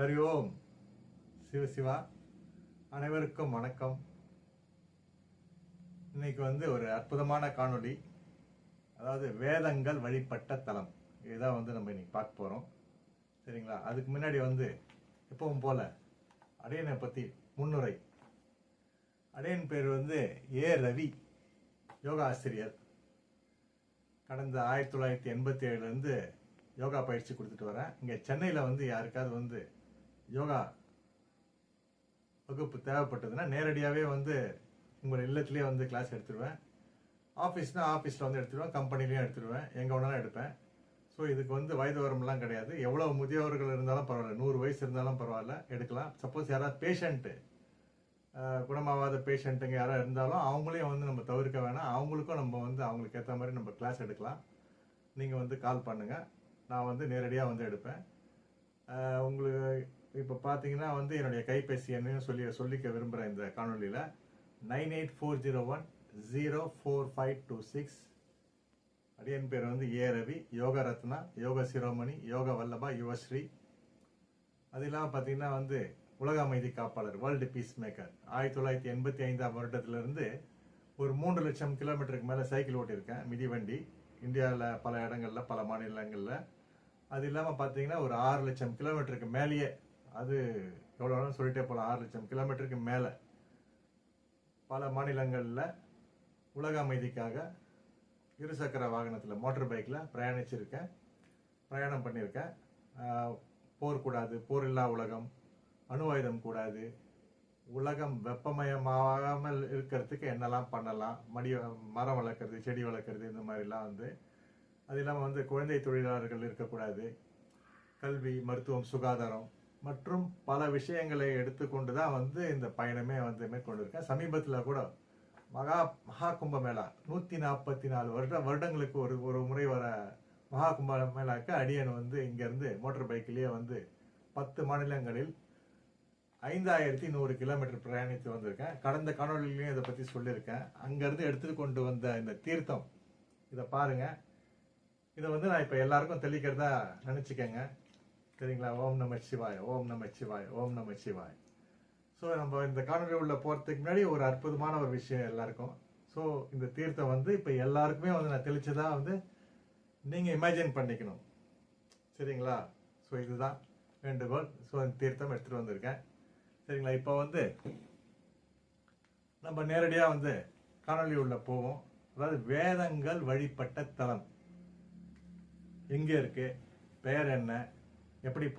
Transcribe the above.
ஹரி ஓம். சிவசிவா அனைவருக்கும் வணக்கம். இன்னைக்கு வந்து ஒரு அற்புதமான காணொளி. அதாவது வேதங்கள் வழிபட்ட தலம். இதுதான் வந்து நம்ம இன்னைக்கு பார்க்க போகிறோம் சரிங்களா? அதுக்கு முன்னாடி வந்து எப்பவும் போல அடையனை பற்றி முன்னுரை. அடையன் பேர் வந்து ஏ ரவி யோகா ஆசிரியர் கடந்த ஆயிரத்தி தொள்ளாயிரத்தி எண்பத்தி ஏழுலேருந்து யோகா பயிற்சி கொடுத்துட்டு வரேன். இங்கே சென்னையில் வந்து யாருக்காவது வந்து யோகா வகுப்பு தேவைப்பட்டதுன்னா நேரடியாகவே வந்து உங்கள் இல்லத்துலேயே வந்து கிளாஸ் எடுத்துருவேன். ஆஃபீஸ்னால் ஆஃபீஸில் வந்து எடுத்துருவேன். கம்பெனிலையும் எடுத்துருவேன். எங்கே வேணாலும் எடுப்பேன். ஸோ இதுக்கு வந்து வயது வரம்லாம் கிடையாது. எவ்வளோ முதியவர்கள் இருந்தாலும் பரவாயில்ல. நூறு வயசு இருந்தாலும் பரவாயில்ல. எடுக்கலாம். சப்போஸ் யாராவது பேஷண்ட்டு குணமாகாத பேஷண்ட்டுங்க யாராவது இருந்தாலும் அவங்களையும் வந்து நம்ம தவிர்க்க வேணாம். அவங்களுக்கும் நம்ம வந்து அவங்களுக்கு ஏற்ற மாதிரி நம்ம கிளாஸ் எடுக்கலாம். நீங்கள் வந்து கால் பண்ணுங்கள் நான் வந்து நேரடியாக வந்து எடுப்பேன். உங்களுக்கு இப்போ பார்த்தீங்கன்னா வந்து என்னுடைய கைபேசி என்னன்னு சொல்லி சொல்லிக்க விரும்புகிறேன் இந்த காணொலியில் nine eight four zero one zero four five two six அடியன் பேர் வந்து ஏ ரவி யோக ரத்னா யோக சிரோமணி யோக வல்லபா யுவஸ்ரீ அது இல்லாமல் பார்த்தீங்கன்னா வந்து உலக அமைதி காப்பாளர் வேர்ல்டு பீஸ் மேக்கர் ஆயிரத்தி தொள்ளாயிரத்தி எண்பத்தி ஐந்தாம் வருடத்திலிருந்து ஒரு மூன்று லட்சம் கிலோமீட்டருக்கு மேலே சைக்கிள் ஓட்டியிருக்கேன் மிதிவண்டி இந்தியாவில் பல இடங்களில் பல மாநிலங்களில். அது இல்லாமல் பார்த்தீங்கன்னா ஒரு ஆறு லட்சம் கிலோமீட்டருக்கு மேலேயே அது எவ்வளோ சொல்லிட்டே போகலாம் ஆறு லட்சம் கிலோமீட்டருக்கு மேலே. பல மாநிலங்களில் உலக அமைதிக்காக இருசக்கர வாகனத்தில் மோட்டர் பைக்கில் பிரயாணிச்சிருக்கேன். பிரயாணம் பண்ணியிருக்கேன் போர் கூடாது போர் இல்லா உலகம் அணு ஆயுதம் கூடாது. உலகம் வெப்பமயமாகாமல் இருக்கிறதுக்கு என்னெல்லாம் பண்ணலாம்? மடி மரம் வளர்க்குறது செடி வளர்க்குறது இந்த மாதிரிலாம் வந்து அது இல்லாமல் வந்து குழந்தை தொழிலாளர்கள் இருக்கக்கூடாது. கல்வி மருத்துவம் சுகாதாரம் மற்றும் பல விஷயங்களை எடுத்துக்கொண்டு தான் வந்து இந்த பயணமே வந்து மேற்கொண்டிருக்கேன். சமீபத்தில் கூட மகா மகா கும்பமேளா நூற்றி நாற்பத்தி நாலு வருட வருடங்களுக்கு ஒரு ஒரு முறை வர மகா கும்பமேளாக்கு அடியன் வந்து இங்கேருந்து மோட்டர் பைக்கிலேயே வந்து பத்து மாநிலங்களில் ஐந்தாயிரத்தி நூறு கிலோமீட்டர் பிரயாணித்து வந்திருக்கேன். கடந்த காணொலியிலையும் இதை பற்றி சொல்லியிருக்கேன். அங்கேருந்து எடுத்துகிட்டு கொண்டு வந்த இந்த தீர்த்தம் இதை பாருங்க. இதை வந்து நான் இப்போ எல்லாருக்கும் தெளிக்கிறதா நினச்சிக்கங்க. சரிங்களா? ஓம் நம சிவாய் ஓம் நம சிவாய் ஓம் நம சிவாய். ஸோ நம்ம இந்த காணொலி உள்ள போகிறதுக்கு முன்னாடி ஒரு அற்புதமான ஒரு விஷயம் எல்லாருக்கும். ஸோ இந்த தீர்த்தம் வந்து இப்போ எல்லாருக்குமே வந்து நான் தெளிச்சதாக வந்து நீங்கள் இமேஜின் பண்ணிக்கணும். சரிங்களா? ஸோ இதுதான் வேண்டுகோள் ஸோ இந்த தீர்த்தம் எடுத்துகிட்டு வந்திருக்கேன். சரிங்களா? இப்போ வந்து நம்ம நேரடியாக வந்து காணொலி உள்ள போவோம். அதாவது வேதங்கள் வழிபட்ட தலம். எங்கே இருக்குது பெயர் என்ன? எப்படி போ